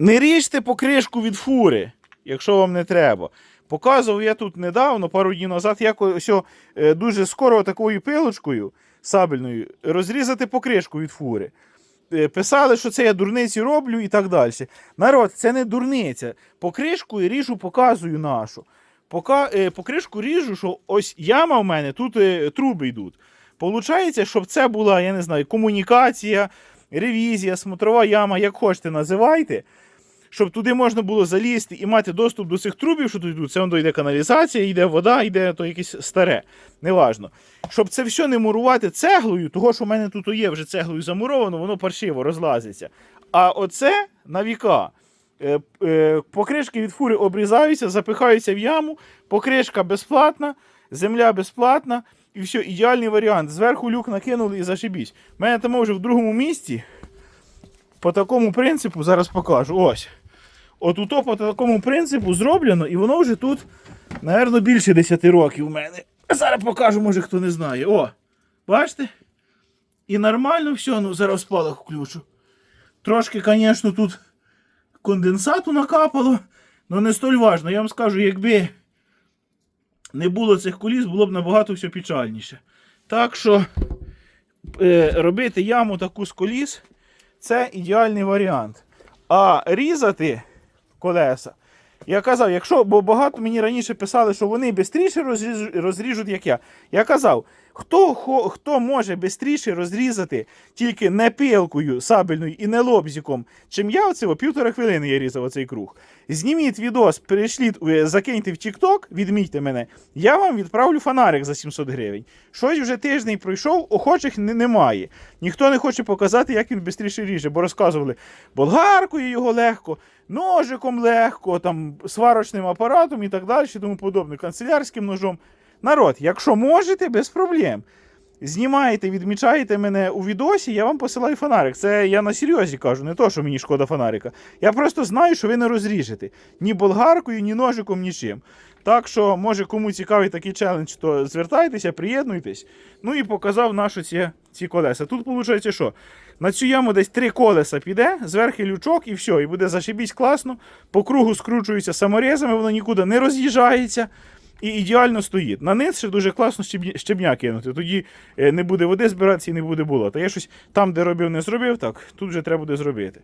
Не ріжте покришку від фури, якщо вам не треба. Показував я тут недавно, пару днів назад, як е, дуже скоро такою пилочкою сабельною розрізати покришку від фури. Е, Писали, що це я дурниці роблю і так далі. Народ, це не дурниця. Покришку ріжу, показую нашу. Пока, е, покришку ріжу, що ось яма в мене, тут труби йдуть. Получається, щоб це була, я не знаю, комунікація, ревізія, смотрова яма, як хочете, називайте. Щоб туди можна було залізти і мати доступ до цих трубів, що тут йдуть. Це воно йде каналізація, йде вода, йде то якесь старе. Неважно. Щоб це все не мурувати цеглою, того, що в мене тут є вже цеглою замуровано, воно паршиво розлазиться. А оце на віка. Е, е, Покришки від фури обрізаються, запихаються в яму, покришка безплатна, земля безплатна, і все, ідеальний варіант. Зверху люк накинули і зашибісь. У мене там вже в другому місці по такому принципу, зараз покажу. Ось. От ото по такому принципу зроблено, і воно вже тут, напевно, більше 10 років у мене. Зараз покажу, може хто не знає. О, бачите? І нормально все, ну зараз спалах включу. Трошки, звісно, тут конденсату накапало, але не столь важно. Я вам скажу, якби не було цих коліс, було б набагато все печальніше. Так що е, робити яму таку з коліс це ідеальний варіант. А різати колеса. Я казав, якщо, бо багато мені раніше писали, що вони швидше розріж, розріжуть, як я. Я казав, хто, хто може швидше розрізати тільки не пилкою сабельною і не лобзиком, чим я оце о, півтора хвилини я різав оцей круг. Зніміть відос, перешліть, е, закиньте в TikTok, відмітьте мене, я вам відправлю фонарик за 700 гривень. Щось вже тиждень пройшов, охочих не, немає. Ніхто не хоче показати, як він швидше ріже, бо розказували, болгаркою його легко, ножиком легко, там, сварочним апаратом і так далі, тому подобне, канцелярським ножом. Народ, якщо можете, без проблем. Знімаєте, відмічаєте мене у відосі, я вам посилаю фонарик. Це я на серйозі кажу, не то, що мені шкода фонарика. Я просто знаю, що ви не розріжете ні болгаркою, ні ножиком, нічим. Так що, може, кому цікавий такий челендж, то звертайтеся, приєднуйтесь. Ну і показав наші ці, ці колеса. Тут виходить, що на цю яму десь три колеса піде, зверху лючок і все, і буде зашибісь класно. По кругу скручується саморезами, воно нікуди не роз'їжджається. І ідеально стоїть. На низ ще дуже класно щебня, кинути. Тоді е, не буде води збиратися і не буде болота. Я щось там, де робив, не зробив, так тут вже треба буде зробити.